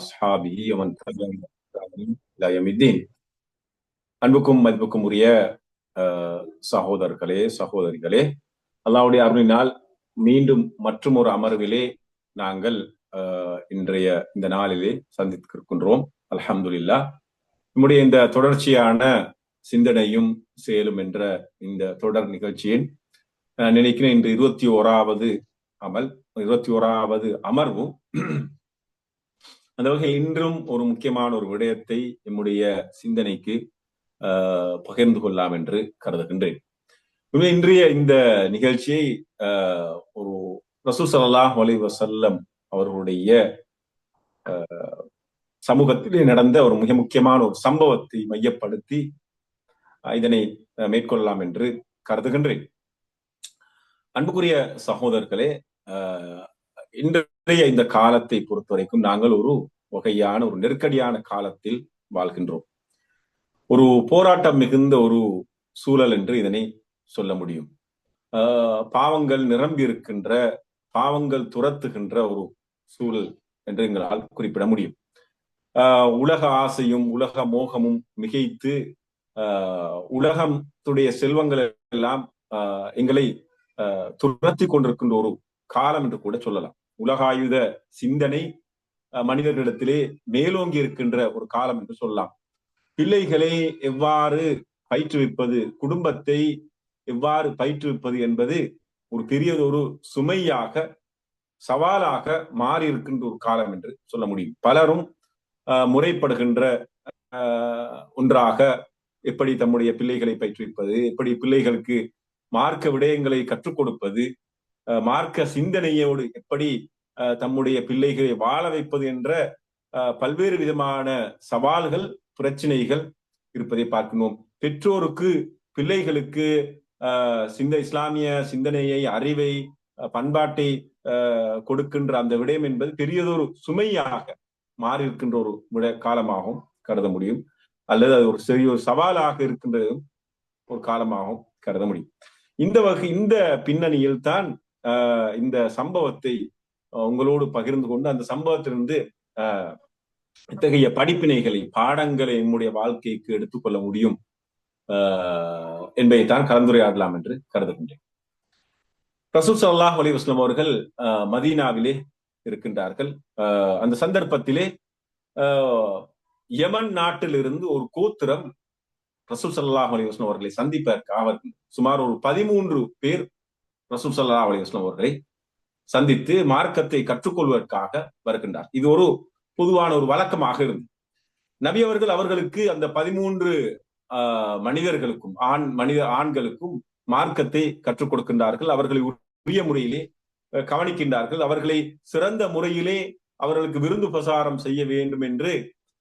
அஸ்ஹாபிஹி அவன் இலா யமித்தீன். அன்புக்கும் மதிப்புக்கும் உரிய சகோதரர்களே சகோதரிகளே அல்லாவுடைய அருளினால் மீண்டும் மற்றும் ஒரு அமர்விலே நாங்கள் இன்றைய இந்த நாளிலே சந்தித்திருக்கின்றோம். அலமதுல்லா நம்முடைய இந்த தொடர்ச்சியான சிந்தனையும் செயலும் என்ற இந்த தொடர் நிகழ்ச்சியின் நினைக்கிறேன் இன்று இருபத்தி ஓராவது அமல் இருபத்தி ஓராவது அமர்வும் அந்த வகையில் இன்றும் ஒரு முக்கியமான ஒரு விடயத்தை என்னுடைய சிந்தனைக்கு ஆஹ், பகிர்ந்து கொள்ளலாம் என்று கருதுகின்றேன். இன்றைய இந்த நிகழ்ச்சியை ஆஹ், ஒரு ரசூ சல்லாஹ் அலைஹி அவர்களுடைய ஆஹ், சமூகத்திலே நடந்த ஒரு மிக முக்கியமான ஒரு சம்பவத்தை மையப்படுத்தி இதனை மேற்கொள்ளலாம் என்று கருதுகின்றேன். அன்புக்குரிய சகோதரர்களே ஆஹ், இன்றைய இந்த காலத்தை பொறுத்தவரைக்கும் நாங்கள் ஒரு வகையான ஒரு நெருக்கடியான காலத்தில் வாழ்கின்றோம். ஒரு போராட்டம் மிகுந்த ஒரு சூழல் என்று இதனை சொல்ல முடியும். ஆஹ், பாவங்கள் நிரம்பி இருக்கின்ற பாவங்கள் துரத்துகின்ற ஒரு சூழல் என்று எங்களால் குறிப்பிட முடியும். ஆஹ், உலக ஆசையும் உலக மோகமும் மிகைத்து ஆஹ், உலகத்துடைய செல்வங்கள் எல்லாம் ஆஹ், எங்களை துரத்தி கொண்டிருக்கின்ற ஒரு காலம் என்று கூட சொல்லலாம். உலகாயுத சிந்தனை அஹ், மனிதர்களிடத்திலே மேலோங்கி இருக்கின்ற ஒரு காலம் என்று சொல்லலாம். பிள்ளைகளை எவ்வாறு பயிற்றுவிப்பது குடும்பத்தை எவ்வாறு பயிற்றுவிப்பது என்பது ஒரு பெரியதொரு சுமையாக சவாலாக மாறி இருக்கின்ற ஒரு காலம் என்று சொல்ல முடியும். பலரும் முறைப்படுகின்ற ஒன்றாக எப்படி தம்முடைய பிள்ளைகளை பயிற்றுவிப்பது எப்படி பிள்ளைகளுக்கு மார்க்க விடயங்களை கற்றுக் கொடுப்பது மார்க்க சிந்தனையோடு எப்படி அஹ், தம்முடைய பிள்ளைகளை வாழ வைப்பது என்ற அஹ், பல்வேறு விதமான சவால்கள் பிரச்சனைகள் இருப்பதை பார்க்கணும் பெற்றோருக்கு பிள்ளைகளுக்கு சிந்த இஸ்லாமிய சிந்தனையை அறிவை அஹ், பண்பாட்டை கொடுக்கின்ற அந்த விடயம் என்பது பெரியதொரு சுமையாக மாறி இருக்கின்ற ஒரு விட காலமாகவும் கருத முடியும். அல்லது அது ஒரு சிறிய ஒரு சவாலாக இருக்கின்றதும் ஒரு காலமாகவும் கருத முடியும். இந்த வகை இந்த பின்னணியில் தான் இந்த சம்பவத்தை உங்களோடு பகிர்ந்து கொண்டு அந்த சம்பவத்திலிருந்து அஹ் இத்தகைய படிப்பினைகளை பாடங்களை நம்முடைய வாழ்க்கைக்கு எடுத்துக்கொள்ள முடியும் ஆஹ், என்பதைத்தான் கலந்துரையாடலாம் என்று கருதுகின்றேன். ரசூல் சல்லாஹ் அலி வஸ்லம் அவர்கள் ஆஹ், மதீனாவிலே இருக்கின்றார்கள். ஆஹ், அந்த சந்தர்ப்பத்திலே ஆஹ், யமன் நாட்டிலிருந்து ஒரு கோத்திரம் ரசூல் சல்லாஹ் அலி வஸ்லம் அவர்களை சந்திப்பதற்கு அவர்கள் சுமார் ஒரு பதிமூன்று பேர் ரசூல் சல்லா அலி வஸல்லம் அவர்களை சந்தித்து மார்க்கத்தை கற்றுக்கொள்வதற்காக வருகின்றார். இது ஒரு பொதுவான ஒரு வழக்கமாக இருந்தது. நபி அவர்கள் அவர்களுக்கு அந்த பதிமூன்று ஆஹ், மனிதர்களுக்கும் ஆண் மனித ஆண்களுக்கும் மார்க்கத்தை கற்றுக் கொடுக்கின்றார்கள். அவர்களை உரிய முறையிலே கவனிக்கின்றார்கள். அவர்களை சிறந்த முறையிலே அவர்களுக்கு விருந்து பிரசாரம் செய்ய வேண்டும் என்று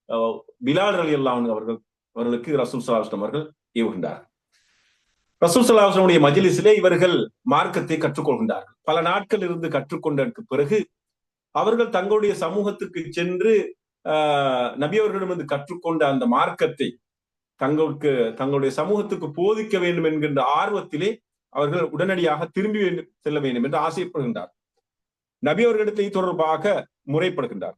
அஹ், பிலால் அலி அல்லாஹ் அவர்கள் அவர்களுக்கு ரசூல் சலாஹம் அவர்கள் ஏவுகின்றார்கள். ரசூசலாசனுடைய மஜிலிசிலே இவர்கள் மார்க்கத்தை கற்றுக்கொள்கின்றார்கள். பல நாட்கள் இருந்து கற்றுக்கொண்டதற்கு பிறகு அவர்கள் தங்களுடைய சமூகத்துக்கு சென்று ஆஹ், நபி கற்றுக்கொண்ட அந்த மார்க்கத்தை தங்களுக்கு தங்களுடைய சமூகத்துக்கு போதிக்க வேண்டும் என்கின்ற ஆர்வத்திலே அவர்கள் உடனடியாக திரும்பி வேண்டும்- செல்ல வேண்டும் என்று ஆசைப்படுகின்றார் நபி அவர்களிடத்தை தொடர்பாக முறைப்படுகின்றார்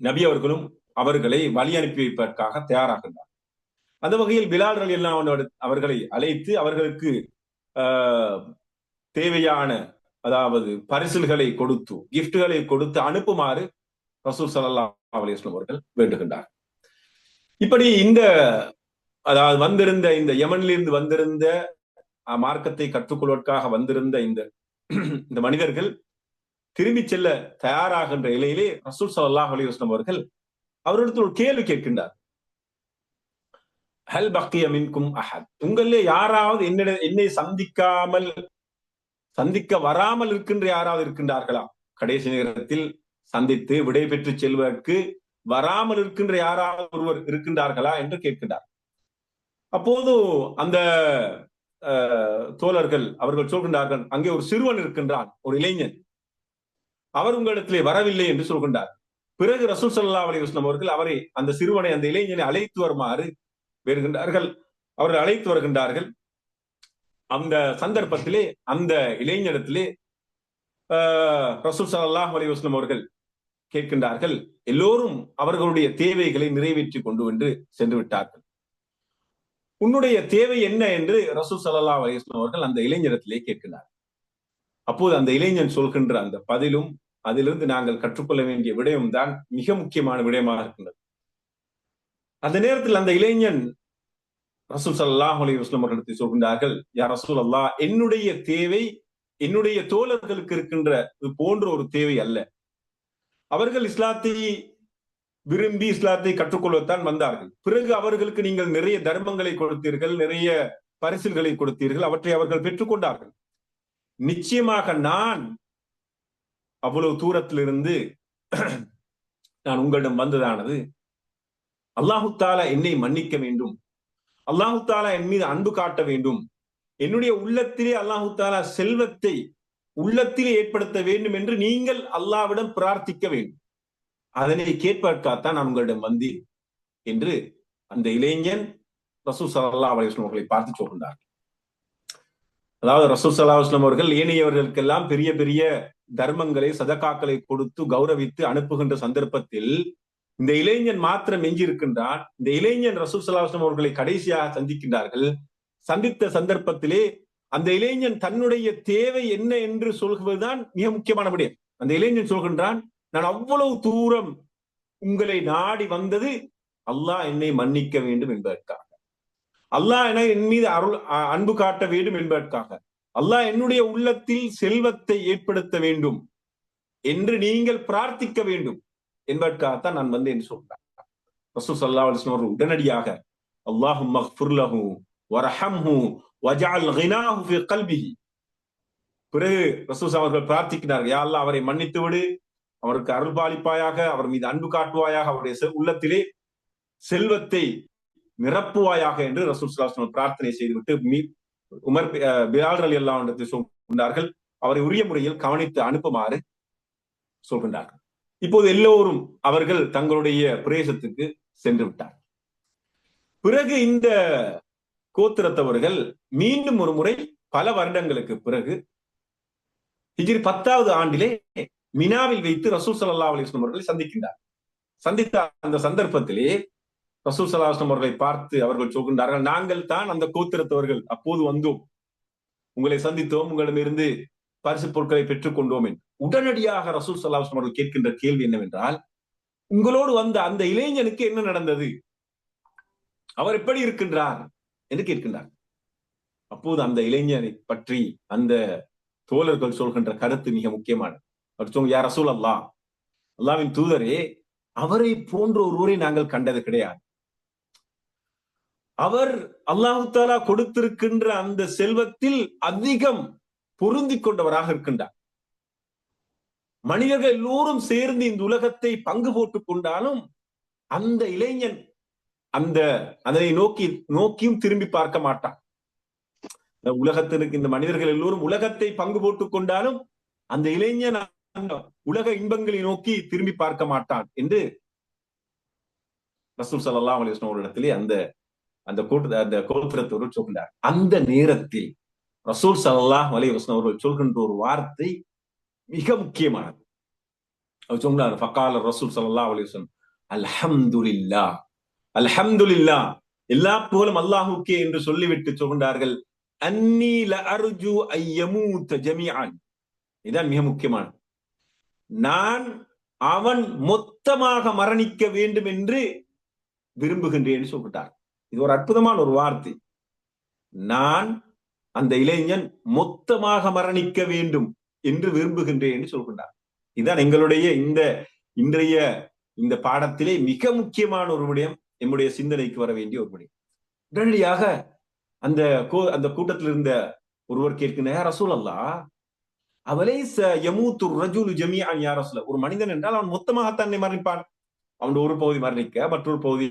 நபி அவர்களும் அவர்களை வழி அனுப்பி வைப்பதற்காக தயாராகின்றார் அந்த வகையில் பிலால் அலி அல்லாஹ் அவர்களை அழைத்து அவர்களுக்கு ஆஹ், தேவையான அதாவது பரிசில்களை கொடுத்து கிஃப்ட்களை கொடுத்து அனுப்புமாறு ரசூல் ஸல்லல்லாஹு அலைஹி அவர்கள் வேண்டுகின்றார் இப்படி இந்த அதாவது வந்திருந்த இந்த யமனிலிருந்து வந்திருந்த அஹ், மார்க்கத்தை கற்றுக்கொள்வதற்காக வந்திருந்த இந்த இந்த மனிதர்கள் திரும்பி செல்ல தயாராகின்ற இலையிலே ரசூல் சல்லாஹ் அலைஹி அவர்கள் அவரிடத்தில் ஒரு கேள்வி கேட்கின்றார். ஹல் பக்கிய மின்கும் அஹத் உங்களே யாராவது என்னிட என்னை சந்திக்காமல் சந்திக்க வராமல் இருக்கின்ற யாராவது இருக்கின்றார்களா? கடைசி நேரத்தில் சந்தித்து விடை பெற்று செல்வதற்கு வராமல் இருக்கின்ற யாராவது ஒருவர் இருக்கின்றார்களா என்று கேட்கின்றார். அப்போது அந்த தோழர்கள் அவர்கள் சொல்கின்றார்கள் அங்கே ஒரு சிறுவன் இருக்கின்றான் ஒரு இளைஞன். அவர் உங்களிடத்திலே வரவில்லை என்று சொல்கின்றார். பிறகு ரசூல் சல்லா அலைஹி அவர்கள் அவரை அந்த சிறுவனை அந்த இளைஞனை அழைத்து வருமாறு வருகின்றார்கள். அவர்கள் அழைத்து வருகின்றார்கள். அந்த சந்தர்ப்பத்திலே அந்த இளைஞரிடத்திலே ஆஹ், ரசூல் ஸல்லல்லாஹு அலி வஸ்லம் அவர்கள் கேட்கின்றார்கள். எல்லோரும் அவர்களுடைய தேவைகளை நிறைவேற்றி கொண்டு வந்து சென்று விட்டார்கள். உன்னுடைய தேவை என்ன என்று ரசூல் சல்லா அலிஸ்லாம் அவர்கள் அந்த இளைஞரத்திலே கேட்கிறார் அப்போது அந்த இளைஞன் சொல்கின்ற அந்த பதிலும் அதிலிருந்து நாங்கள் கற்றுக்கொள்ள வேண்டிய விடயம் தான் மிக முக்கியமான விடயமாக இருக்கின்றது. அந்த நேரத்தில் அந்த இளைஞன் ரசூல் சல்லாஹ் அலி வஸ்லம் அவர்களிடத்தை சொல்கின்றார்கள் யார் ரசூல் அல்லா என்னுடைய தேவை என்னுடைய தோழர்களுக்கு இருக்கின்ற போன்ற ஒரு தேவை அல்ல. அவர்கள் இஸ்லாத்தை விரும்பி இஸ்லாத்தை கற்றுக்கொள்ளத்தான் வந்தார்கள். பிறகு அவர்களுக்கு நீங்கள் நிறைய தர்மங்களை கொடுத்தீர்கள் நிறைய பரிசில்களை கொடுத்தீர்கள் அவற்றை அவர்கள் பெற்றுக்கொண்டார்கள் நிச்சயமாக நான் அவ்வளவு தூரத்திலிருந்து நான் உங்களிடம் வந்ததானது. அல்லாஹு தாலா என்னை மன்னிக்க வேண்டும். அல்லாஹு தாலா என் மீது அன்பு காட்ட வேண்டும். என்னுடைய உள்ளத்திலே அல்லாஹு தாலா செல்வத்தை உள்ளத்திலே ஏற்படுத்த வேண்டும் என்று நீங்கள் அல்லாவிடம் பிரார்த்திக்க வேண்டும். அதனை கேட்பதற்காகத்தான் நான் உங்களிடம் வந்தேன் என்று அந்த இளைஞன் ரசூ சல்லா அலிஸ்லாம் அவர்களை பார்த்து சொல்கின்றார் அதாவது ரசூ சல்லா அவர்கள் ஏனையவர்களுக்கெல்லாம் பெரிய பெரிய தர்மங்களை சதக்காக்களை கொடுத்து கௌரவித்து அனுப்புகின்ற சந்தர்ப்பத்தில் இந்த இளைஞன் மாத்திரம் எஞ்சியிருக்கின்றான். இந்த இளைஞன் ரசூல் சலாஹம் அவர்களை கடைசியாக சந்திக்கின்றார்கள். சந்தித்த சந்தர்ப்பத்திலே அந்த இளைஞன் தன்னுடைய தேவை என்ன என்று சொல்வதுதான் மிக முக்கியமான விடயம். அந்த இளைஞன் சொல்கின்றான் நான் அவ்வளவு தூரம் உங்களை நாடி வந்தது அல்லாஹ் என்னை மன்னிக்க வேண்டும் என்பதற்காக. அல்லாஹ் என என் மீது அருள் அன்பு காட்ட வேண்டும் என்பதற்காக. அல்லாஹ் என்னுடைய உள்ளத்தில் செல்வத்தை ஏற்படுத்த வேண்டும் என்று நீங்கள் பிரார்த்திக்க வேண்டும். என்பதற்காகத்தான் நான் வந்து என்று சொல்றேன் ரசூ சல்லா அலிஸ்லாம் அவர்கள் உடனடியாக அல்லாஹு மஹ்ஃபுர்லஹு வரஹம்ஹு வஜால் கினாஹு ஃபி கல்பிஹி. பிறகு ரசூஸ் அவர்கள் பிரார்த்திக்கிறார்கள் யா அல்லாஹ் அவரை மன்னித்து விடு. அவருக்கு அருள்பாலிப்பாயாக அவர் மீது அன்பு காட்டுவாயாக அவருடைய உள்ளத்திலே செல்வத்தை நிரப்புவாயாக என்று ரசூல் சலாஹ் பிரார்த்தனை செய்துவிட்டு மீ உமர் பிலால் அலி அல்லா சொன்னார்கள். அவரை உரிய முறையில் கவனித்து அனுப்புமாறு சொல்கின்றார்கள். இப்போது எல்லோரும் அவர்கள் தங்களுடைய பிரேசத்துக்கு சென்று விட்டார் பிறகு இந்த கோத்திரத்தவர்கள் மீண்டும் ஒரு முறை பல வருடங்களுக்கு பிறகு ஹிஜிரி பத்தாவது ஆண்டிலே மினாவில் வைத்து ரசூல் சல்லா அலிஸ்லம் அவர்களை சந்திக்கின்றார் சந்தித்த அந்த சந்தர்ப்பத்திலே ரசூல் சல்லாஹம் அவர்களை பார்த்து அவர்கள் சொல்கின்றார்கள் நாங்கள் தான் அந்த கோத்திரத்தவர்கள். அப்போது வந்தோம். உங்களை சந்தித்தோம். உங்களிடமிருந்து பரிசு பொருட்களை பெற்றுக் கொண்டோம் என்று. உடனடியாக ரசூல் சல்லாஹம் அவர்கள் கேட்கின்ற கேள்வி என்னவென்றால் உங்களோடு வந்த அந்த இளைஞனுக்கு என்ன நடந்தது? அவர் எப்படி இருக்கின்றார்? என்று கேட்கின்றார் அப்போது அந்த இளைஞனை பற்றி அந்த தோழர்கள் சொல்கின்ற கருத்து மிக முக்கியமானது. அவர் சொல்லுங்க யார் ரசூல் அல்லா அல்லாவின் தூதரே அவரை போன்ற ஒருவரை நாங்கள் கண்டது கிடையாது. அவர் அல்லாஹு தாலா கொடுத்திருக்கின்ற அந்த செல்வத்தில் அதிகம் பொருந்தி கொண்டவராக இருக்கின்றார். மனிதர்கள் எல்லோரும் சேர்ந்து இந்த உலகத்தை பங்கு போட்டுக் கொண்டாலும் அந்த இளைஞன் அந்த அதனை நோக்கி நோக்கியும் திரும்பி பார்க்க மாட்டான். உலகத்திற்கு இந்த மனிதர்கள் எல்லோரும் உலகத்தை பங்கு போட்டுக் கொண்டாலும் அந்த இளைஞன் உலக இன்பங்களை நோக்கி திரும்பி பார்க்க மாட்டான் என்று ரசூல் சல்லா அலிஸ்லாம் ஒரு இடத்திலே அந்த அந்த கூட்ட அந்த கோத்திரத்தோடு சொல்கிறார் அந்த நேரத்தில் ரசூல் சல்லாஹ் அலி அவர்கள் சொல்கின்ற ஒரு வார்த்தை மிக முக்கியமானது. அவர் சொன்னார் ஃபக்கால ரசூல் சல்லா அலி வஸ்லம் அல்ஹம்துலில்லா அல்ஹம்துலில்லா எல்லா போலும் அல்லாஹுக்கே என்று சொல்லிவிட்டு சொல்கின்றார்கள் அன்னீல அர்ஜு ஐயமூத்த ஜமியான் இதான் மிக முக்கியமான நான் அவன் மொத்தமாக மரணிக்க வேண்டும் என்று விரும்புகின்றேன் சொல்லிட்டார் இது ஒரு அற்புதமான ஒரு வார்த்தை. நான் அந்த இளைஞன் மொத்தமாக மரணிக்க வேண்டும் என்று விரும்புகின்றேன் என்று சொல்கின்றார் இதுதான் எங்களுடைய இந்த இன்றைய இந்த பாடத்திலே மிக முக்கியமான ஒரு விடயம் எம்முடைய சிந்தனைக்கு வர வேண்டிய ஒரு விடயம். உடனடியாக அந்த அந்த கூட்டத்தில் இருந்த ஒருவர் கேட்கின்ற ரசூல் அல்லா அவலை யமூத்து ரஜூலு ஜமியான் யார் ரசூல ஒரு மனிதன் என்றால் அவன் மொத்தமாக தன்னை மரணிப்பான். அவன் ஒரு பகுதி மரணிக்க மற்றொரு பகுதி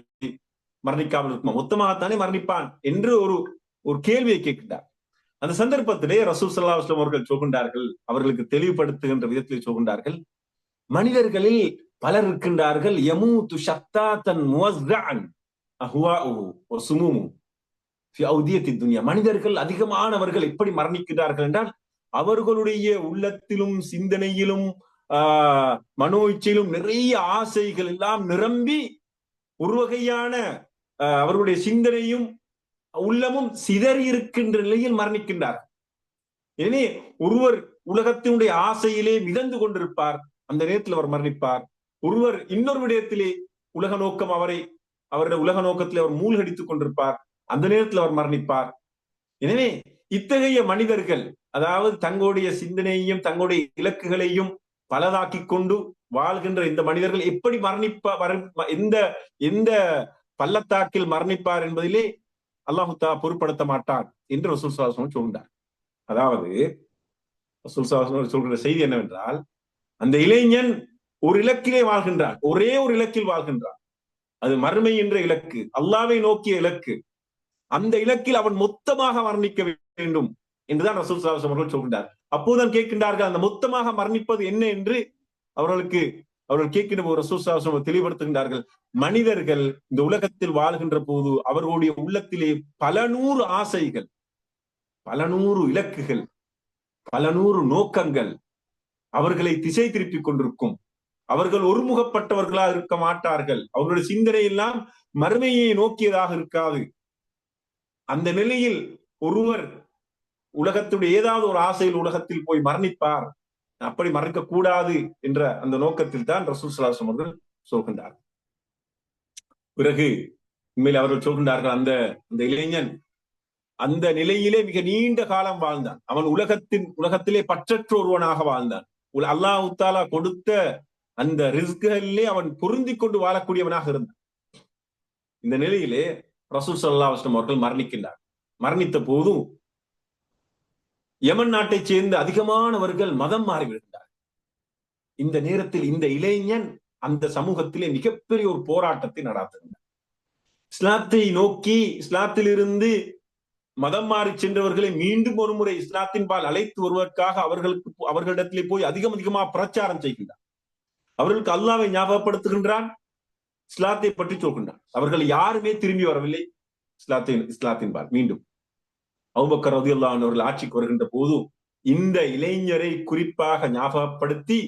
மரணிக்காமல் இருக்குமா? மொத்தமாகத்தானே மரணிப்பான் என்று ஒரு ஒரு கேள்வியை கேட்கின்றார் அந்த சந்தர்ப்பத்திலே ரசூ சல்லா அவர்கள் சொல்கின்றார்கள் அவர்களுக்கு தெளிவுபடுத்துகின்ற விதத்தில் சொல்கின்றார்கள் மனிதர்களில் பலர் இருக்கின்றார்கள் யமூத்து சத்தா தன் துன்யா. மனிதர்கள் அதிகமானவர்கள் எப்படி மரணிக்கிறார்கள் என்றால் அவர்களுடைய உள்ளத்திலும் சிந்தனையிலும் ஆஹ் மனோ இச்சையிலும் நிறைய ஆசைகள் எல்லாம் நிரம்பி ஒரு வகையான அவர்களுடைய சிந்தனையும் உள்ளமும் சிதறி இருக்கின்ற நிலையில் மரணிக்கின்றார். எனவே ஒருவர் உலகத்தினுடைய ஆசையிலே மிதந்து கொண்டிருப்பார் அந்த நேரத்தில் அவர் மரணிப்பார். ஒருவர் இன்னொரு விடயத்திலே உலக நோக்கம் அவரை அவருடைய உலக நோக்கத்தில் அவர் மூழ்கடித்துக் கொண்டிருப்பார் அந்த நேரத்தில் அவர் மரணிப்பார். எனவே இத்தகைய மனிதர்கள் அதாவது தங்களுடைய சிந்தனையையும் தங்களுடைய இலக்குகளையும் பலதாக்கி கொண்டு வாழ்கின்ற இந்த மனிதர்கள் எப்படி மரணிப்பா எந்த எந்த பள்ளத்தாக்கில் மரணிப்பார் என்பதிலே அல்லாஹுத்தா பொருட்படுத்த மாட்டான் என்று ரசூல் சாசனம் சொல்கிறார் அதாவது ரசூல் சாசனம் சொல்கிற செய்தி என்னவென்றால் அந்த இளைஞன் ஒரு இலக்கிலே வாழ்கின்றான் ஒரே ஒரு இலக்கில் வாழ்கின்றான். அது மறுமை என்ற இலக்கு அல்லாவை நோக்கிய இலக்கு. அந்த இலக்கில் அவன் மொத்தமாக மரணிக்க வேண்டும் என்றுதான் ரசூல் சாஹம் அவர்கள் சொல்கின்றார் அப்போதுதான் கேட்கின்றார்கள் அந்த மொத்தமாக மரணிப்பது என்ன என்று? அவர்களுக்கு அவர்கள் கேட்கின்ற ஒரு ரசூல் தெளிவுபடுத்துகின்றார்கள். மனிதர்கள் இந்த உலகத்தில் வாழ்கின்ற போது அவர்களுடைய உள்ளத்திலே பல நூறு ஆசைகள் பல நூறு இலக்குகள் பல நூறு நோக்கங்கள் அவர்களை திசை திருப்பிக் கொண்டிருக்கும். அவர்கள் ஒருமுகப்பட்டவர்களாக இருக்க மாட்டார்கள். அவர்களுடைய சிந்தனை எல்லாம் மறுமையை நோக்கியதாக இருக்காது. அந்த நிலையில் ஒருவர் உலகத்துடைய ஏதாவது ஒரு ஆசையில் உலகத்தில் போய் மரணிப்பார். அப்படி மறக்க கூடாது என்ற அந்த நோக்கத்தில் தான் ரசூல் சலாசம் அவர்கள் சொல்கின்றார் பிறகு உண்மையில் அவர்கள் சொல்கின்றார்கள் அந்த அந்த இளைஞன் அந்த நிலையிலே மிக நீண்ட காலம் வாழ்ந்தான். அவன் உலகத்தின் உலகத்திலே பற்றற்ற ஒருவனாக வாழ்ந்தான். அல்லாஹு தாலா கொடுத்த அந்த ரிஸ்களிலே அவன் பொருந்தி கொண்டு வாழக்கூடியவனாக இருந்தான். இந்த நிலையிலே ரசூல் சல்லா வஸ்லம் அவர்கள் மரணிக்கின்றார் மரணித்த போதும் யமன் நாட்டை சேர்ந்த அதிகமானவர்கள் மதம் மாறிவிடுகின்றார் இந்த நேரத்தில் இந்த இளைஞன் அந்த சமூகத்திலே மிகப்பெரிய ஒரு போராட்டத்தை நடாத்துகின்றார் இஸ்லாத்தை நோக்கி இஸ்லாத்திலிருந்து மதம் மாறி சென்றவர்களை மீண்டும் ஒரு முறை இஸ்லாத்தின் பால் அழைத்து வருவதற்காக அவர்களுக்கு அவர்களிடத்திலே போய் அதிகம் அதிகமாக பிரச்சாரம் செய்கின்றார் அவர்களுக்கு அல்லாவை ஞாபகப்படுத்துகின்றான் இஸ்லாத்தை பற்றி சொல்கின்றான். அவர்கள் யாருமே திரும்பி வரவில்லை. இஸ்லாத்தின் இஸ்லாத்தின் பால் மீண்டும். அவுபக்கர் ரதியுல்லான் அவர்கள் ஆட்சிக்கு வருகின்ற போது இந்த இளைஞரை குறிப்பாக ஞாபகப்படுத்தி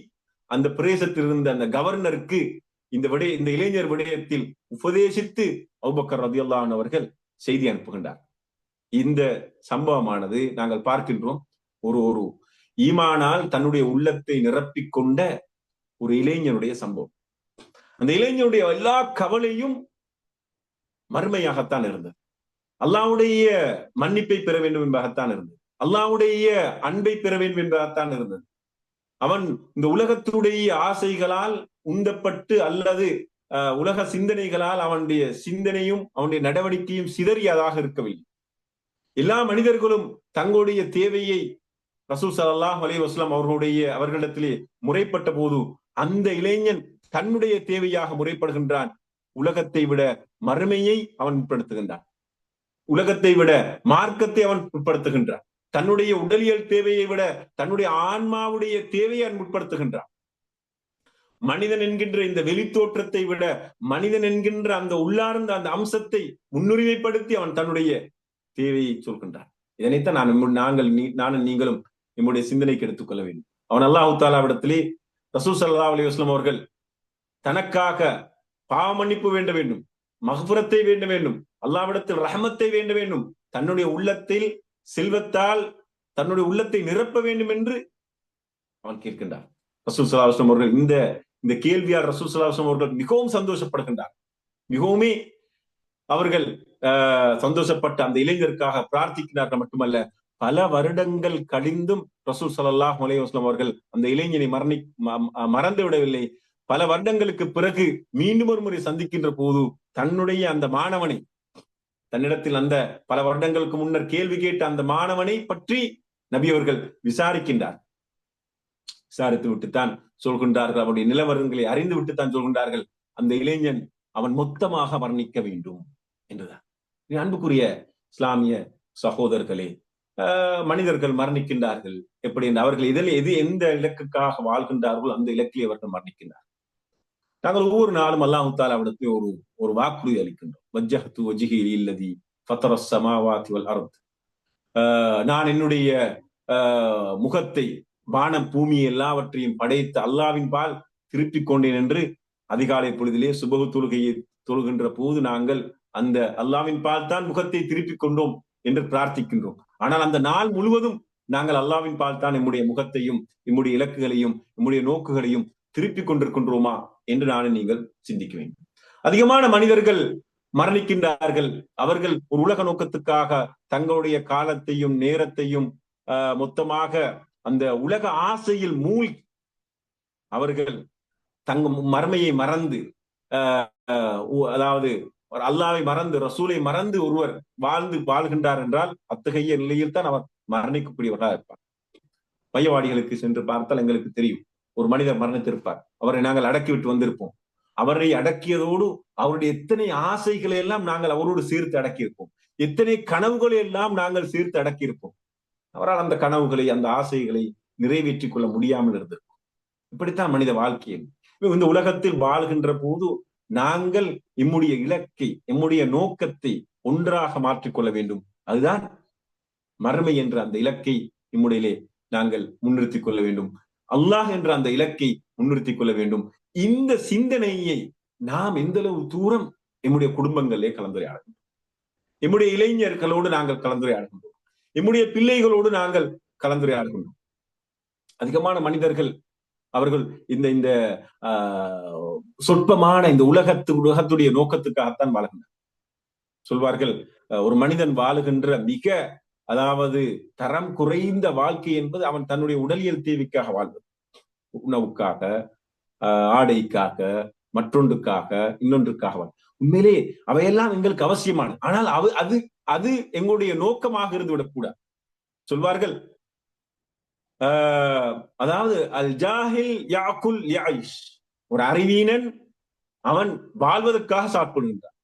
அந்த பிரதேசத்தில் இருந்த அந்த கவர்னருக்கு இந்த விடய இந்த இளைஞர் விடயத்தில் உபதேசித்து அவுபக்கர் ரதியுல்லான் அவர்கள் செய்தி அனுப்புகின்றார். இந்த சம்பவமானது நாங்கள் பார்க்கின்றோம். ஒரு ஒரு ஈமானால் தன்னுடைய உள்ளத்தை நிரப்பிக் கொண்ட ஒரு இளைஞனுடைய சம்பவம். அந்த இளைஞனுடைய எல்லா கவலையும் மறுமையாகத்தான் இருந்தது. அல்லாவுடைய மன்னிப்பை பெற வேண்டும் என்பதாகத்தான் இருந்தது. அல்லாவுடைய அன்பை பெற வேண்டும் என்பதாகத்தான் இருந்தது. அவன் இந்த உலகத்துடைய ஆசைகளால் உந்தப்பட்டு அல்லது உலக சிந்தனைகளால் அவனுடைய சிந்தனையும் அவனுடைய நடவடிக்கையும் சிதறியதாக இருக்கவில்லை. எல்லா மனிதர்களும் தங்களுடைய தேவையை ரசூல் சல்லாஹ் அலி வஸ்லாம் அவர்களுடைய அவர்களிடத்திலே முறைப்பட்ட போது அந்த இளைஞன் தன்னுடைய தேவையாக முறைப்படுகின்றான். உலகத்தை விட மறுமையை அவன் உட்படுத்துகின்றான் உலகத்தை விட மார்க்கத்தை அவன் உட்படுத்துகின்றான் தன்னுடைய உடலியல் தேவையை விட தன்னுடைய ஆன்மாவுடைய தேவையை அவன் முற்படுத்துகின்றான். மனிதன் என்கின்ற இந்த வெளித்தோற்றத்தை விட மனிதன் என்கின்ற அந்த உள்ளார்ந்த அந்த அம்சத்தை முன்னுரிமைப்படுத்தி அவன் தன்னுடைய தேவையை சொல்கின்றான். இதனைத்தான் நான் நாங்கள் நானும் நீங்களும் நம்முடைய சிந்தனைக்கு எடுத்துக்கொள்ள வேண்டும். அவன் அல்லாஹு தாலாவிடத்திலே ரசூ சல்லா அலி வஸ்லம் அவர்கள் தனக்காக பாவ மன்னிப்பு வேண்ட வேண்டும் மகபுரத்தை வேண்ட வேண்டும் அல்லாவிடத்தில் ரஹமத்தை வேண்ட வேண்டும். தன்னுடைய உள்ளத்தில் செல்வத்தால் தன்னுடைய உள்ளத்தை நிரப்ப வேண்டும் என்று அவன் கேட்கின்றார் ரசூல் சலாஹம் அவர்கள் இந்த இந்த கேள்வியார் ரசூல் சலாஹம் அவர்கள் மிகவும் சந்தோஷப்படுகின்றார். மிகவுமே அவர்கள் சந்தோஷப்பட்ட அந்த இளைஞருக்காக பிரார்த்திக்கிறார்கள் மட்டுமல்ல பல வருடங்கள் கழிந்தும் ரசூல் சல்லாஹ் அலைவாஸ்லாம் அவர்கள் அந்த இளைஞனை மரணி மறந்து விடவில்லை. பல வருடங்களுக்கு பிறகு மீண்டும் ஒரு முறை சந்திக்கின்ற போது தன்னுடைய அந்த மாணவனை தன்னிடத்தில் அந்த பல வருடங்களுக்கு முன்னர் கேள்வி கேட்ட அந்த மாணவனை பற்றி நபி அவர்கள் விசாரிக்கின்றார். விசாரித்து விட்டுத்தான் சொல்கின்றார்கள். அவருடைய நிலவரங்களை அறிந்து விட்டுத்தான் சொல்கின்றார்கள். அந்த இளைஞன் அவன் மொத்தமாக வர்ணிக்க வேண்டும் என்றுதான். அன்புக்குரிய இஸ்லாமிய சகோதரர்களே மனிதர்கள் மரணிக்கின்றார்கள். எப்படி? என்று அவர்கள் இதில் எது எந்த இலக்குக்காக வாழ்கின்றார்களோ அந்த இலக்கில் அவர்கள் மரணிக்கின்றார் நாங்கள் ஒவ்வொரு நாளும் அல்லாஹு தாலாவிடத்தில் ஒரு ஒரு வாக்குறுதி அளிக்கின்றோம். வஜ்ஜஹத்து வஜிஹி இல்லதி ஃபத்தர வல் நான் என்னுடைய முகத்தை வான பூமி எல்லாவற்றையும் படைத்து அல்லாவின் பால் திருப்பிக் கொண்டேன் என்று அதிகாலை பொழுதிலே சுபகு தொழுகையை தொழுகின்ற போது நாங்கள் அந்த அல்லாவின் பால் தான் முகத்தை திருப்பிக் கொண்டோம் என்று பிரார்த்திக்கின்றோம். ஆனால் அந்த நாள் முழுவதும் நாங்கள் அல்லாவின் பால் தான் நம்முடைய முகத்தையும் நம்முடைய இலக்குகளையும் நம்முடைய நோக்குகளையும் திருப்பிக் கொண்டிருக்கின்றோமா என்று நானும் நீங்கள் சிந்திக்க வேண்டும் அதிகமான மனிதர்கள் மரணிக்கின்றார்கள். அவர்கள் ஒரு உலக நோக்கத்துக்காக தங்களுடைய காலத்தையும் நேரத்தையும் மொத்தமாக அந்த உலக ஆசையில் மூழ்கி அவர்கள் தங்க மர்மையை மறந்து அதாவது அல்லாவை மறந்து ரசூலை மறந்து ஒருவர் வாழ்ந்து வாழ்கின்றார் என்றால் அத்தகைய நிலையில் தான் அவர் மரணிக்கக்கூடியவர்களாக இருப்பார். மையவாடிகளுக்கு சென்று பார்த்தால் எங்களுக்கு தெரியும். ஒரு மனிதர் மரணித்திருப்பார். அவரை நாங்கள் அடக்கி விட்டு வந்திருப்போம். அவரை அடக்கியதோடு அவருடைய எத்தனை ஆசைகளை எல்லாம் நாங்கள் அவரோடு சேர்த்து அடக்கியிருப்போம். எத்தனை கனவுகளை எல்லாம் நாங்கள் சேர்த்து அடக்கியிருப்போம். அவரால் அந்த கனவுகளை அந்த ஆசைகளை நிறைவேற்றிக் கொள்ள முடியாமல் இருந்திருக்கும். இப்படித்தான் மனித வாழ்க்கையில் இந்த உலகத்தில் வாழ்கின்ற போது நாங்கள் எம்முடைய இலக்கை எம்முடைய நோக்கத்தை ஒன்றாக மாற்றிக்கொள்ள வேண்டும். அதுதான் மறுமை என்ற அந்த இலக்கை இம்முடையிலே நாங்கள் முன்னிறுத்திக் கொள்ள வேண்டும். அல்லாஹ் என்ற அந்த இலக்கை முன்னிறுத்திக் கொள்ள வேண்டும். இந்த சிந்தனையை நாம் எந்த அளவு தூரம் எம்முடைய குடும்பங்களிலே கலந்துரையாடுகின்றோம்? எம்முடைய இளைஞர்களோடு நாங்கள் கலந்துரையாடுகின்றோம். எம்முடைய பிள்ளைகளோடு நாங்கள் கலந்துரையாடுகின்றோம். அதிகமான மனிதர்கள் அவர்கள் இந்த இந்த சொற்பமான இந்த உலகத்து உலகத்துடைய நோக்கத்துக்காகத்தான் வாழ்கின்றனர். சொல்வார்கள் ஒரு மனிதன் வாழுகின்ற மிக அதாவது தரம் குறைந்த வாழ்க்கை என்பது அவன் தன்னுடைய உடலியல் தேவைக்காக வாழ்வது. உணவுக்காக ஆடைக்காக மற்றொன்றுக்காக இன்னொன்றுக்காக உண்மையிலே அவையெல்லாம் எங்களுக்கு அவசியமான. ஆனால் அவ அது அது எங்களுடைய நோக்கமாக இருந்து விடக்கூடாது சொல்வார்கள்? அதாவது அல் ஜாஹில் யாக்குல் யாயிஷ் ஒரு அறிவீனன் அவன் வாழ்வதற்காக சாப்பிடுகின்றான்.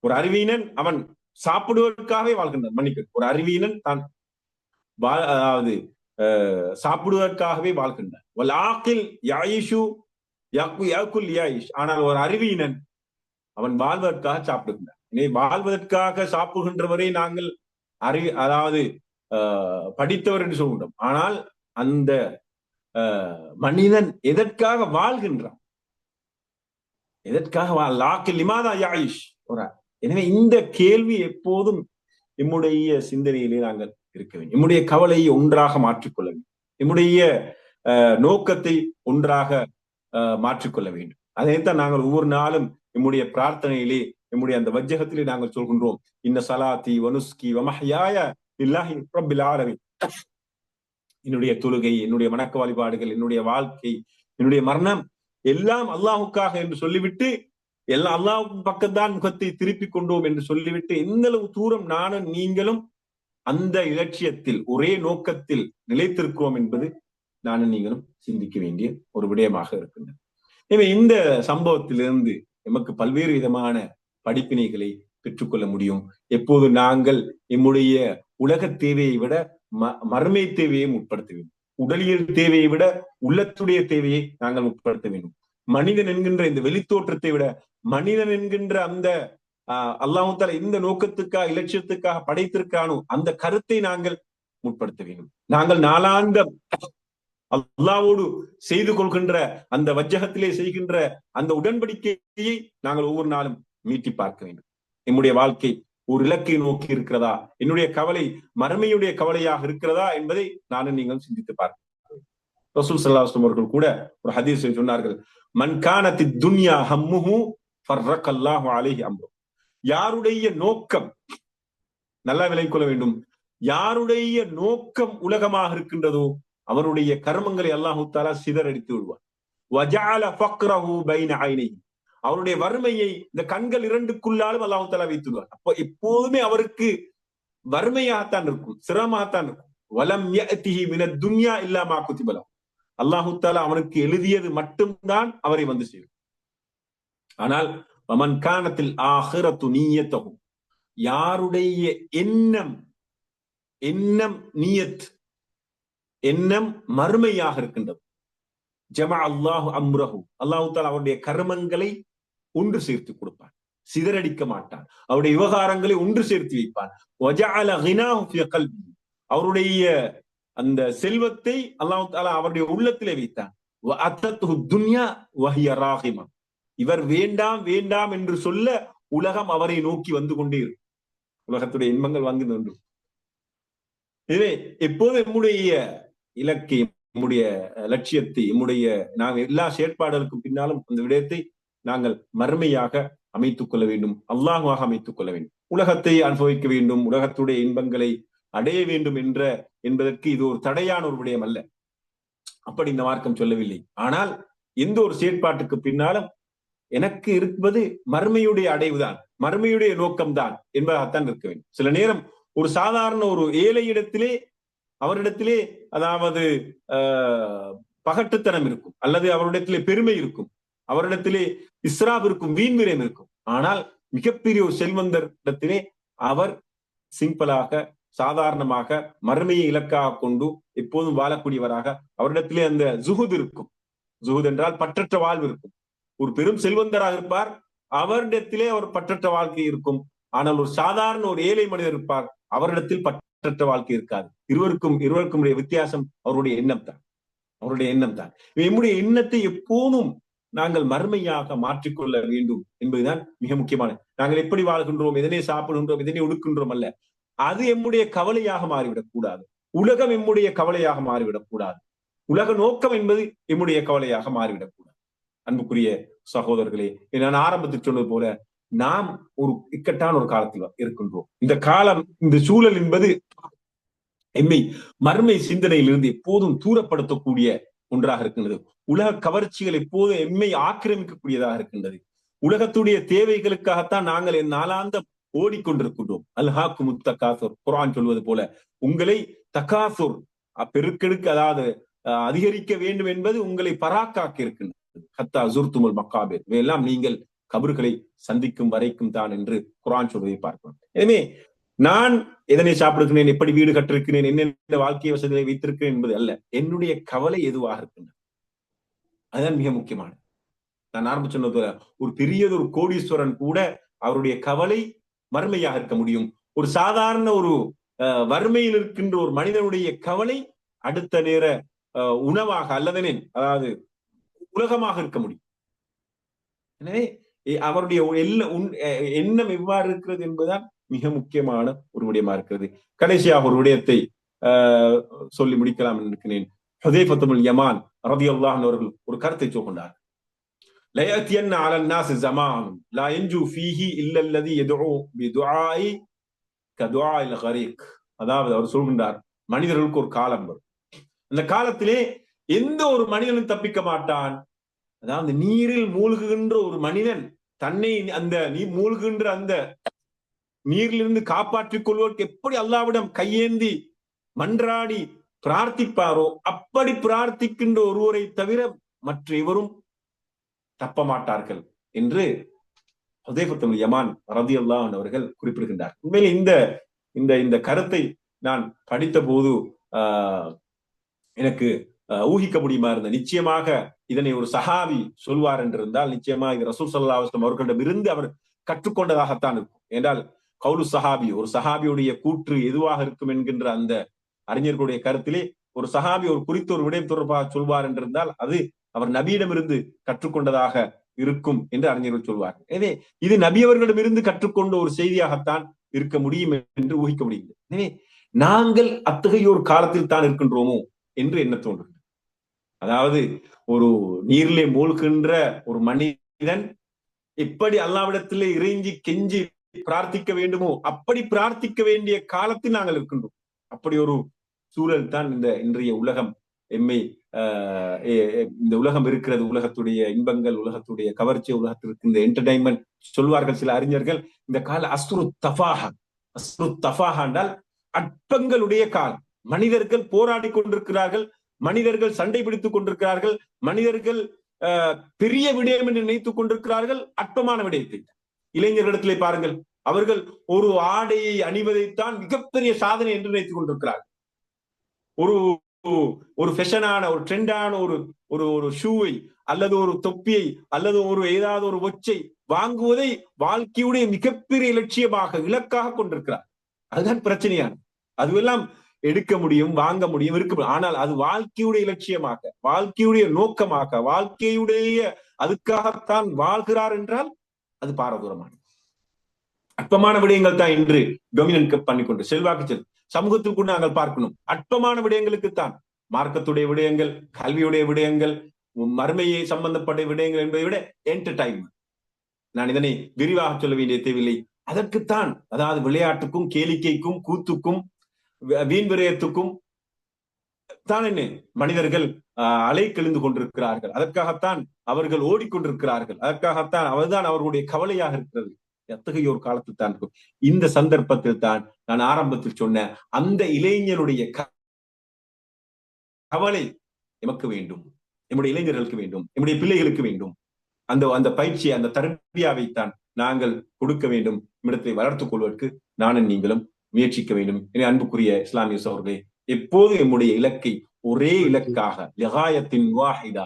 ஒரு அறிவீனன் அவன் சாப்பிடுவதற்காகவே வாழ்கின்றான் மன்னிக்க ஒரு அறிவியலன் தான் அதாவது சாப்பிடுவதற்காகவே வாழ்கின்றான் ஆக்கில் யாயிஷு யாக்கு யாக்குல் யாயிஷ். ஆனால் ஒரு அறிவியினன் அவன் வாழ்வதற்காக சாப்பிடுகின்றான். இனி வாழ்வதற்காக சாப்பிடுகின்றவரை நாங்கள் அறி அதாவது படித்தவர் என்று சொல்கின்றோம் ஆனால் அந்த மனிதன் எதற்காக வாழ்கின்றான்? எதற்காக லாக்கில் லிமாதா யாயிஷ்? எனவே இந்த கேள்வி எப்போதும் எம்முடைய சிந்தனையிலே நாங்கள் இருக்க வேண்டும். எம்முடைய கவலையை ஒன்றாக மாற்றிக்கொள்ள வேண்டும். எம்முடைய நோக்கத்தை ஒன்றாக மாற்றிக்கொள்ள வேண்டும். அதைத்தான் நாங்கள் ஒவ்வொரு நாளும் எம்முடைய பிரார்த்தனையிலே நம்முடைய அந்த வஜ்ஜகத்திலே நாங்கள் சொல்கின்றோம். இந்த சலாத்தி வனுஸ்கி வமஹயாய இல்லாஹி ரப்பில் என்னுடைய தொழுகை என்னுடைய வணக்க வழிபாடுகள் என்னுடைய வாழ்க்கை என்னுடைய மரணம் எல்லாம் அல்லாஹுக்காக என்று சொல்லிவிட்டு எல்லாம் அல்லாஹுக்கு பக்கம்தான் முகத்தை திருப்பி கொண்டோம் என்று சொல்லிவிட்டு எந்தளவு தூரம் நானும் நீங்களும் அந்த இலட்சியத்தில் ஒரே நோக்கத்தில் நிலைத்திருக்கிறோம் என்பது நானும் நீங்களும் சிந்திக்க வேண்டிய ஒரு விடயமாக இருக்கின்றது. எனவே இந்த சம்பவத்திலிருந்து எமக்கு பல்வேறு விதமான படிப்பினைகளை பெற்றுக்கொள்ள முடியும். எப்போது நாங்கள் எம்முடைய உலக தேவையை விட ம மறுமை தேவையை முற்படுத்த வேண்டும். உடலியல் தேவையை விட உள்ளத்துடைய தேவையை நாங்கள் முற்படுத்த வேண்டும். மனிதன் என்கின்ற இந்த வெளித்தோற்றத்தை விட மனிதன் என்கின்ற அந்த ஆஹ் அல்லாஹால இந்த நோக்கத்துக்காக இலட்சியத்துக்காக படைத்திருக்கானோ அந்த கருத்தை நாங்கள் முற்படுத்த வேண்டும். நாங்கள் நாளாந்த அல்லாவோடு செய்து கொள்கின்ற அந்த வஜ்ஜகத்திலே செய்கின்ற அந்த உடன்படிக்கையை நாங்கள் ஒவ்வொரு நாளும் மீட்டி பார்க்க வேண்டும். என்னுடைய வாழ்க்கை ஒரு இலக்கை நோக்கி இருக்கிறதா? என்னுடைய கவலை மறுமையுடைய கவலையாக இருக்கிறதா என்பதை நானும் நீங்கள் சிந்தித்து பார்க்க ரசூல் சல்லாஸ்லம் அவர்கள் கூட ஒரு ஹதீஸ் சொன்னார்கள் மன்கானத்தி துன்யா ஹம்முஹு ஃபர்ரக்கல்லாஹு அலைஹி அம்ரு. யாருடைய நோக்கம் நல்லா விலை கொள்ள வேண்டும். யாருடைய நோக்கம் உலகமாக இருக்கின்றதோ அவருடைய கர்மங்களை அல்லாஹு தாலா சிதறடித்து விடுவார் அவருடைய வறுமையை இந்த கண்கள் இரண்டுக்குள்ளாலும் அல்லாஹு தாலா வைத்துடுவார் அப்ப எப்போதுமே அவருக்கு வறுமையாகத்தான் இருக்கும் சிரமமாகத்தான் இருக்கும். வலம் மின துன்யா இல்லாமா குத்திபலம் அல்லாஹு தாலா அவனுக்கு எழுதியது மட்டும்தான் அவரை வந்து செய்யும் ஆனால் வமன் காணத்தில் ஆஹிரத்து நீயத்தகும் யாருடைய எண்ணம் எண்ணம் நீயத் எண்ணம் மறுமையாக இருக்கின்றது. ஜமா அல்லாஹு அம்ரஹு. அல்லாஹு தால் அவருடைய கர்மங்களை ஒன்று சேர்த்து கொடுப்பான். சிதறடிக்க மாட்டான். அவருடைய விவகாரங்களை ஒன்று சேர்த்து வைப்பான். அவருடைய அந்த செல்வத்தை அல்லாஹு தாலா அவருடைய உள்ளத்திலே வைத்தான். துன்யா வஹிய ராகிமா. இவர் வேண்டாம் வேண்டாம் என்று சொல்ல உலகம் அவரை நோக்கி வந்து கொண்டே இருக்கும் உலகத்துடைய இன்பங்கள் வாங்கி வேண்டும் எனவே எப்போது நம்முடைய இலக்கை நம்முடைய லட்சியத்தை நம்முடைய நாங்கள் எல்லா செயற்பாடுகளுக்கும் பின்னாலும் அந்த விடயத்தை நாங்கள் மறுமையாக அமைத்துக் கொள்ள வேண்டும். அல்லாஹுவாக அமைத்துக் கொள்ள வேண்டும். உலகத்தை அனுபவிக்க வேண்டும். உலகத்துடைய இன்பங்களை அடைய வேண்டும் என்ற என்பதற்கு இது ஒரு தடையான ஒரு விடயம் அல்ல. அப்படி இந்த மார்க்கம் சொல்லவில்லை. ஆனால் எந்த ஒரு செயற்பாட்டுக்கு பின்னாலும் எனக்கு இருப்பது மறுமையுடைய அடைவுதான் மறுமையுடைய நோக்கம்தான் என்பதாகத்தான் இருக்க வேண்டும். சில நேரம் ஒரு சாதாரண ஒரு ஏழை இடத்திலே அவரிடத்திலே அதாவது ஆஹ் பகட்டுத்தனம் இருக்கும் அல்லது அவரிடத்திலே பெருமை இருக்கும் அவரிடத்திலே இஸ்ராப் இருக்கும் வீண் விரயம் இருக்கும். ஆனால் மிகப்பெரிய ஒரு செல்வந்தர் இடத்திலே அவர் சிம்பிளாக சாதாரணமாக மறுமையை இலக்காக கொண்டு எப்போதும் வாழக்கூடியவராக அவரிடத்திலே அந்த ஜுகுத் இருக்கும். ஜுகுத் என்றால் பற்றற்ற வாழ்வு இருக்கும். ஒரு பெரும் செல்வந்தராக இருப்பார். அவரிடத்திலே அவர் பற்றற்ற வாழ்க்கை இருக்கும். ஆனால் ஒரு சாதாரண ஒரு ஏழை மனிதர் இருப்பார். அவரிடத்தில் பற்றற்ற வாழ்க்கை இருக்காது. இருவருக்கும் இருவருக்கும் வித்தியாசம் அவருடைய எண்ணம் தான். அவருடைய எண்ணம் தான். நம்முடைய எண்ணத்தை எப்போதும் நாங்கள் மறுமையாக மாற்றிக்கொள்ள வேண்டும் என்பதுதான் மிக முக்கியமான நாங்கள் எப்படி வாழ்கின்றோம் எதனை சாப்பிடுகின்றோம் எதனை ஒடுக்கின்றோம் அல்ல. அது எம்முடைய கவலையாக மாறிவிடக் கூடாது. உலகம் எம்முடைய கவலையாக மாறிவிடக் கூடாது. உலக நோக்கம் என்பது எம்முடைய கவலையாக மாறிவிடக் கூடாது. அன்புக்குரிய சகோதரர்களே நான் ஆரம்பத்தில் சொன்னது போல நாம் ஒரு இக்கட்டான ஒரு காலத்தில் இருக்கின்றோம். இந்த காலம் இந்த சூழல் என்பது எம்மை மர்மை சிந்தனையிலிருந்து எப்போதும் தூரப்படுத்தக்கூடிய ஒன்றாக இருக்கின்றது. உலக கவர்ச்சிகள் எப்போதும் எம்மை ஆக்கிரமிக்கக்கூடியதாக இருக்கின்றது. உலகத்துடைய தேவைகளுக்காகத்தான் நாங்கள் என் நாளாந்த ஓடிக்கொண்டிருக்கின்றோம். அல்ஹாக்கு முத்த காசூர் குரான் சொல்வது போல உங்களை தகாசோர் பெருக்கெடுக்க அதாவது அதிகரிக்க வேண்டும் என்பது உங்களை பராக்காக்கி இருக்கின்றது ஹத்தா ஜுர்துமுல் மக்காபிர் இவையெல்லாம் நீங்கள் கபர்களை சந்திக்கும் வரைக்கும் தான் என்று குரான் சொல்வதை பார்க்கிறோம். எனவே நான் எதனை சாப்பிடுகிறேன் எப்படி வீடு கட்டிருக்கிறேன் என்னென்ன வாழ்க்கை வசதிகளை வைத்திருக்கிறேன் என்பது அல்ல. என்னுடைய கவலை எதுவாக இருக்கின்றன? அதுதான் மிக முக்கியமானது. நான் ஆரம்ப சொன்னது ஒரு பெரியது ஒரு கோடீஸ்வரன் கூட அவருடைய கவலை மறுமையாக இருக்க முடியும். ஒரு சாதாரண ஒரு வறுமையில் இருக்கின்ற ஒரு மனிதனுடைய கவலை அடுத்த நேர உணவாக அல்லதனேன் அதாவது உலகமாக இருக்க முடியும் எனவே அவருடைய எல்லா எண்ணம் எவ்வாறு இருக்கிறது என்பதுதான் மிக முக்கியமான ஒரு விடயமா இருக்கிறது கடைசியாக ஒரு விடயத்தை சொல்லி முடிக்கலாம் இருக்கிறேன் ஹுதைஃபத்துல் யமான் ரதி அல்லாஹ் அவர்கள் ஒரு கருத்தை சொன்னார் ليأتين على الناس زمان لا ينجو فيه إلا الذي يدعو بدعاء كدعاء الغريق அதாவது அவர் சொல்கின்றார் மனிதர்களுக்கு ஒரு காலம் வரும் அந்த காலத்திலே எந்த ஒரு மனிதனும் தப்பிக்க மாட்டான். அதாவது நீரில் மூழ்குகின்ற ஒரு மனிதன் தன்னை அந்த நீ மூழ்குகின்ற அந்த நீரிலிருந்து காப்பாற்றிக் கொள்வதற்கு எப்படி அல்லாவிடம் கையேந்தி மன்றாடி பிரார்த்திப்பாரோ அப்படி பிரார்த்திக்கின்ற ஒருவரை தவிர மற்ற இவரும் தப்ப மாட்டார்கள் என்று ஹுதைஃபத்துல் யமான் ரதி அல்லாஹன் அவர்கள் குறிப்பிடுகின்றார். உண்மையில் இந்த இந்த இந்த கருத்தை நான் படித்த போது ஆஹ் எனக்கு ஊகிக்க முடியுமா இருந்த? நிச்சயமாக இதனை ஒரு சஹாபி சொல்வார் என்றிருந்தால் நிச்சயமா இது ரசூல் சல்லா அவஸ்லம் அவர்களிடம் இருந்து அவர் கற்றுக்கொண்டதாகத்தான் இருக்கும். என்றால் கவுலு சஹாபி ஒரு சஹாபியுடைய கூற்று எதுவாக இருக்கும் என்கின்ற அந்த அறிஞர்களுடைய கருத்திலே ஒரு சஹாபி ஒரு குறித்த ஒரு விடயம் தொடர்பாக சொல்வார் என்றிருந்தால் அது அவர் நபியிடமிருந்து கற்றுக்கொண்டதாக இருக்கும் என்று அறிஞர்கள் சொல்வார் எனவே இது நபியவர்களிடமிருந்து கற்றுக்கொண்ட ஒரு செய்தியாகத்தான் இருக்க முடியும் என்று ஊகிக்க முடியுது எனவே நாங்கள் அத்தகைய ஒரு காலத்தில் தான் இருக்கின்றோமோ என்று என்ன தோன்றும்? அதாவது ஒரு நீரிலே மூழ்கின்ற ஒரு மனிதன் எப்படி அல்லாவிடத்திலே இறைஞ்சி கெஞ்சி பிரார்த்திக்க வேண்டுமோ அப்படி பிரார்த்திக்க வேண்டிய காலத்தில் நாங்கள் இருக்கின்றோம். அப்படி ஒரு சூழல் தான் இந்த இன்றைய உலகம். எம்மை இந்த உலகம் இருக்கிறது உலகத்துடைய இன்பங்கள் உலகத்துடைய கவர்ச்சி உலகத்திற்கு இந்த என்டர்டைன்மெண்ட் சொல்வார்கள் சில அறிஞர்கள். இந்த கால அஸ்ரு தஃபாக அஸ்ரு தஃபாக என்றால் அற்பங்களுடைய காலம். மனிதர்கள் போராடி கொண்டிருக்கிறார்கள். மனிதர்கள் சண்டை பிடித்துக் கொண்டிருக்கிறார்கள். மனிதர்கள் பெரிய விடயம் என்று நினைத்துக் கொண்டிருக்கிறார்கள். அற்பமான விடயத்தை. இளைஞர்களிடத்திலே பாருங்கள். அவர்கள் ஒரு ஆடையை அணிவதைத்தான் மிகப்பெரிய சாதனை என்று நினைத்துக் கொண்டிருக்கிறார்கள். ஒரு ஒரு ஃபெஷனான ஒரு ட்ரெண்டான ஒரு ஒரு ஒரு ஷூவை அல்லது ஒரு தொப்பியை அல்லது ஒரு ஏதாவது ஒரு ஒச்சை வாங்குவதை வாழ்க்கையுடைய மிகப்பெரிய லட்சியமாக இலக்காக கொண்டிருக்கிறார். அதுதான் பிரச்சனையான அதுவெல்லாம் எடுக்க முடியும் வாங்க முடியும் இருக்க முடியும். ஆனால் அது வாழ்க்கையுடைய இலட்சியமாக வாழ்க்கையுடைய நோக்கமாக வாழ்க்கையுடைய அதுக்காகத்தான் வாழ்கிறார் என்றால் அது பாரதூரமானது. அற்பமான விடயங்கள் தான் இன்று டொமினன்ட் பண்ணிக்கொண்டு செல்வாக்கு செல் சமூகத்திற்கு நாங்கள் பார்க்கணும். அற்பமான விடயங்களுக்கு தான் மார்க்கத்துடைய விடயங்கள் கல்வியுடைய விடயங்கள் மறுமையை சம்பந்தப்பட்ட விடயங்கள் என்பதை விட என்டர்டைன்மெண்ட் நான் இதனை விரிவாக சொல்ல வேண்டிய தேவையில்லை. அதற்குத்தான் அதாவது விளையாட்டுக்கும் கேளிக்கைக்கும் கூத்துக்கும் வீண் விரயத்துக்கும் தான் என்ன மனிதர்கள் அலை கெழுந்து கொண்டிருக்கிறார்கள். அதற்காகத்தான் அவர்கள் ஓடிக்கொண்டிருக்கிறார்கள். அதற்காகத்தான் அவர்தான் அவர்களுடைய கவலையாக இருக்கிறது. எத்தகைய ஒரு காலத்தில் தான் இருக்கும். இந்த சந்தர்ப்பத்தில் தான் நான் ஆரம்பத்தில் சொன்ன அந்த இளைஞனுடைய கவலை எமக்கு வேண்டும். நம்முடைய இளைஞர்களுக்கு வேண்டும். நம்முடைய பிள்ளைகளுக்கு வேண்டும். அந்த அந்த பயிற்சி அந்த தர்பியாவை நாங்கள் கொடுக்க வேண்டும். இடத்தை வளர்த்துக் கொள்வதற்கு நானும் நீங்களும் முயற்சிக்க வேண்டும். என அன்புக்குரிய இஸ்லாமிய சோர்களே எப்போது நம்முடைய இலக்கை ஒரே இலக்காக லகாயத்தின் வாஹிதா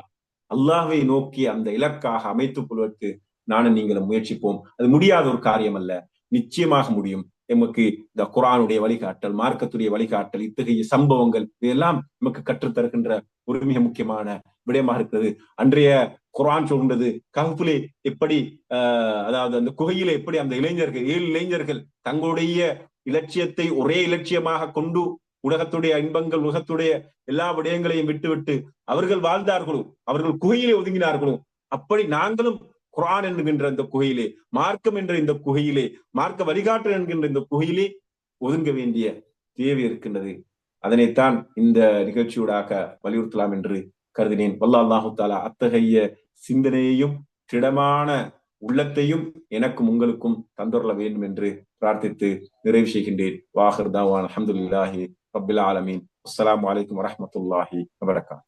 அல்லாஹை நோக்கி அந்த இலக்காக அமைத்துக் கொள்வதற்கு நானும் நீங்களும் முயற்சிப்போம். அது முடியாத ஒரு காரியம் அல்ல நிச்சயமாக முடியும். எமக்கு இந்த குரானுடைய வழிகாட்டல் மார்க்கத்துடைய வழிகாட்டல் இத்தகைய சம்பவங்கள் இதெல்லாம் நமக்கு கற்றுத்தருகின்ற ஒரு மிக முக்கியமான விடயமாக இருக்கிறது. அன்றைய குரான் சொல்கின்றது கஹ்புலே எப்படி அதாவது அந்த குகையில எப்படி அந்த இளைஞர்கள் ஏழு இளைஞர்கள் தங்களுடைய இலட்சியத்தை ஒரே இலட்சியமாக கொண்டு உலகத்துடைய இன்பங்கள் உலகத்துடைய எல்லா விடயங்களையும் விட்டுவிட்டு அவர்கள் வாழ்ந்தார்களோ அவர்கள் குகையிலே ஒதுங்கினார்களோ அப்படி நாங்களும் குரான் என்கின்ற இந்த குகையிலே மார்க்கம் என்ற இந்த குகையிலே மார்க்க வழிகாட்டல் என்கின்ற இந்த குகையிலே ஒதுங்க வேண்டிய தேவை இருக்கின்றது. அதனைத்தான் இந்த நிகழ்ச்சியூடாக வலியுறுத்தலாம் என்று கருதினேன். வல்லா அல்லாஹு தாலா அத்தகைய சிந்தனையையும் திடமான உள்ளத்தையும் எனக்கும் உங்களுக்கும் தந்துள்ள வேண்டும் என்று പ്രാർത്ഥിച്ച് നിറവ് ചെയ്യേണ്ടി വാഹൃദാവാണ് അലഹമുല്ലാഹി റബ്ബിൽ ആലമീൻ അസ്സലാമലൈക്കും വറഹമത്തല്ലാഹി വബർക്കാത്തു